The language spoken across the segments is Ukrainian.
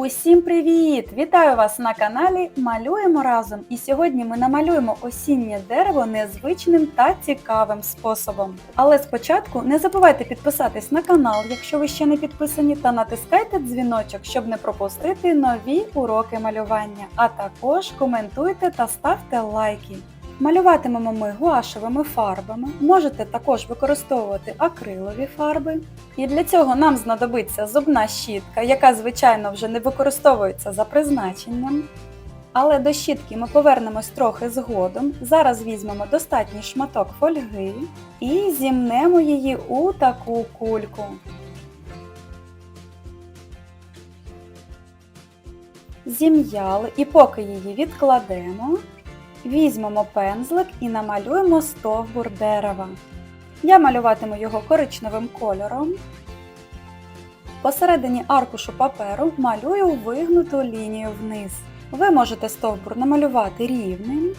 Усім привіт! Вітаю вас на каналі Малюємо разом. І сьогодні ми намалюємо осіннє дерево незвичним та цікавим способом. Але спочатку не забувайте підписатись на канал, якщо ви ще не підписані, та натискайте дзвіночок, щоб не пропустити нові уроки малювання. А також коментуйте та ставте лайки. Малюватимемо ми гуашевими фарбами, можете також використовувати акрилові фарби. І для цього нам знадобиться зубна щітка, яка, звичайно, вже не використовується за призначенням. Але до щітки ми повернемось трохи згодом. Зараз візьмемо достатній шматок фольги і зімнемо її у таку кульку. Зім'яли і поки її відкладемо, Візьмемо пензлик і намалюємо стовбур дерева. Я малюватиму його коричневим кольором. Посередині аркушу паперу малюю вигнуту лінію вниз. Ви можете стовбур намалювати рівним.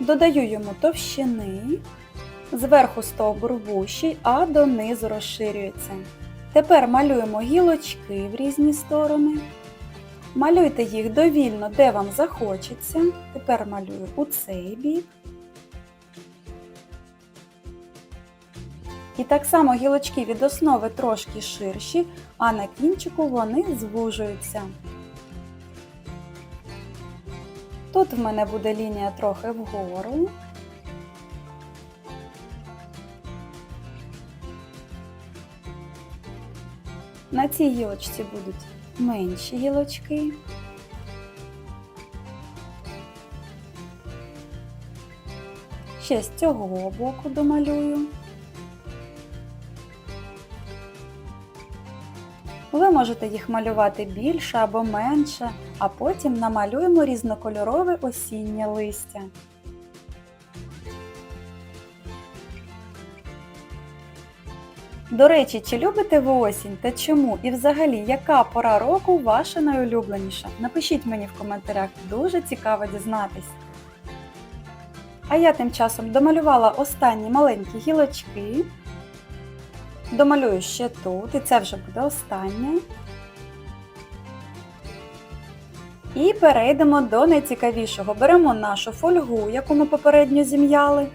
Додаю йому товщини. Зверху стовбур вущий, а донизу розширюється. Тепер малюємо гілочки в різні сторони. Малюйте їх довільно, де вам захочеться. Тепер малюю у цей бік. І так само гілочки від основи трошки ширші, а на кінчику вони звужуються. Тут в мене буде лінія трохи вгору. На цій гілочці будуть менші гілочки. Ще з цього боку домалюю. Ви можете їх малювати більше або менше, а потім намалюємо різнокольорове осіннє листя. До речі, чи любите ви осінь та чому? І взагалі, яка пора року ваша найулюбленіша? Напишіть мені в коментарях, дуже цікаво дізнатись. А я тим часом домалювала останні маленькі гілочки. Домалюю ще тут, і це вже буде останнє. І перейдемо до найцікавішого. Беремо нашу фольгу, яку ми попередньо зім'яли,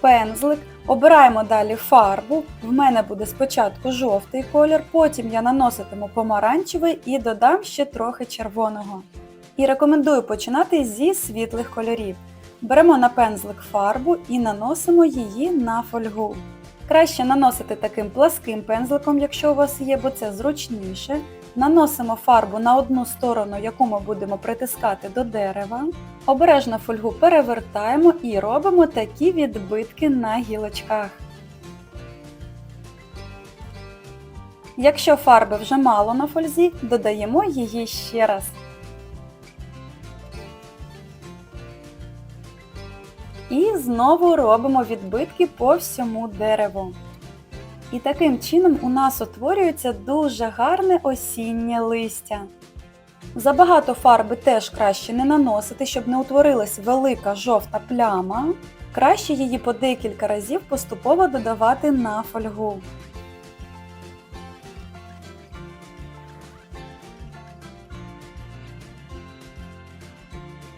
пензлик. Обираємо далі фарбу. В мене буде спочатку жовтий колір, потім я наноситиму помаранчевий і додам ще трохи червоного. І рекомендую починати зі світлих кольорів. Беремо на пензлик фарбу і наносимо її на фольгу. Краще наносити таким пласким пензликом, якщо у вас є, бо це зручніше. Наносимо фарбу на одну сторону, яку ми будемо притискати до дерева. Обережно фольгу перевертаємо і робимо такі відбитки на гілочках. Якщо фарби вже мало на фользі, додаємо її ще раз. І знову робимо відбитки по всьому дереву. І таким чином у нас утворюється дуже гарне осіннє листя. Забагато фарби теж краще не наносити, щоб не утворилась велика жовта пляма. Краще її по декілька разів поступово додавати на фольгу.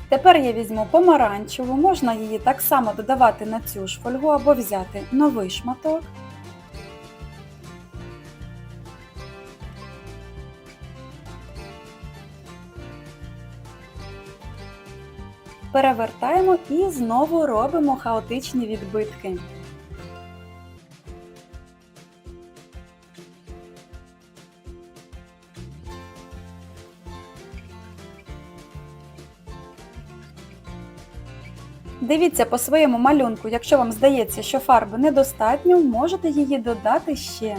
Тепер я візьму помаранчеву, можна її так само додавати на цю ж фольгу або взяти новий шматок. Перевертаємо і знову робимо хаотичні відбитки. Дивіться по своєму малюнку, якщо вам здається, що фарби недостатньо, можете її додати ще.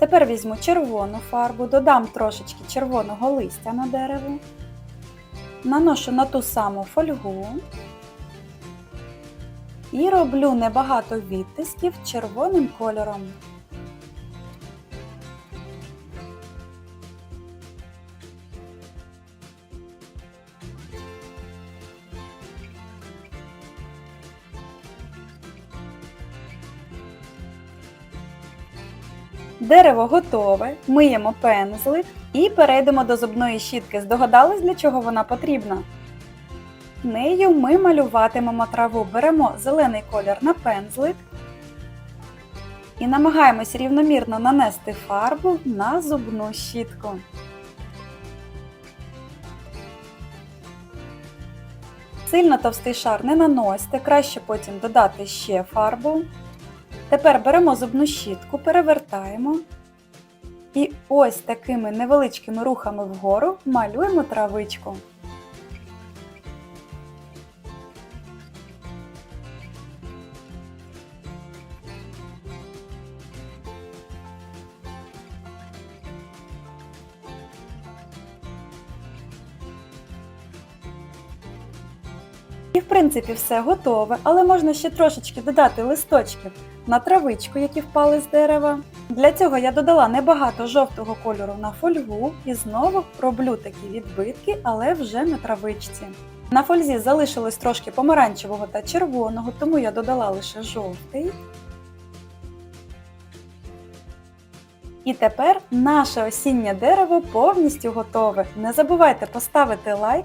Тепер візьму червону фарбу, додам трошечки червоного листя на дерево, наношу на ту саму фольгу і роблю небагато відтисків червоним кольором. Дерево готове, миємо пензлик і перейдемо до зубної щітки. Здогадались, для чого вона потрібна? Нею ми малюватимемо траву. Беремо зелений колір на пензлик і намагаємось рівномірно нанести фарбу на зубну щітку. Сильно товстий шар не наносьте, краще потім додати ще фарбу. Тепер беремо зубну щітку, перевертаємо і ось такими невеличкими рухами вгору малюємо травичку. І в принципі все готове, але можна ще трошечки додати листочків на травичку, які впали з дерева. Для цього я додала небагато жовтого кольору на фольгу і знову роблю такі відбитки, але вже на травичці. На фользі залишилось трошки помаранчевого та червоного, тому я додала лише жовтий. І тепер наше осіннє дерево повністю готове. Не забувайте поставити лайк.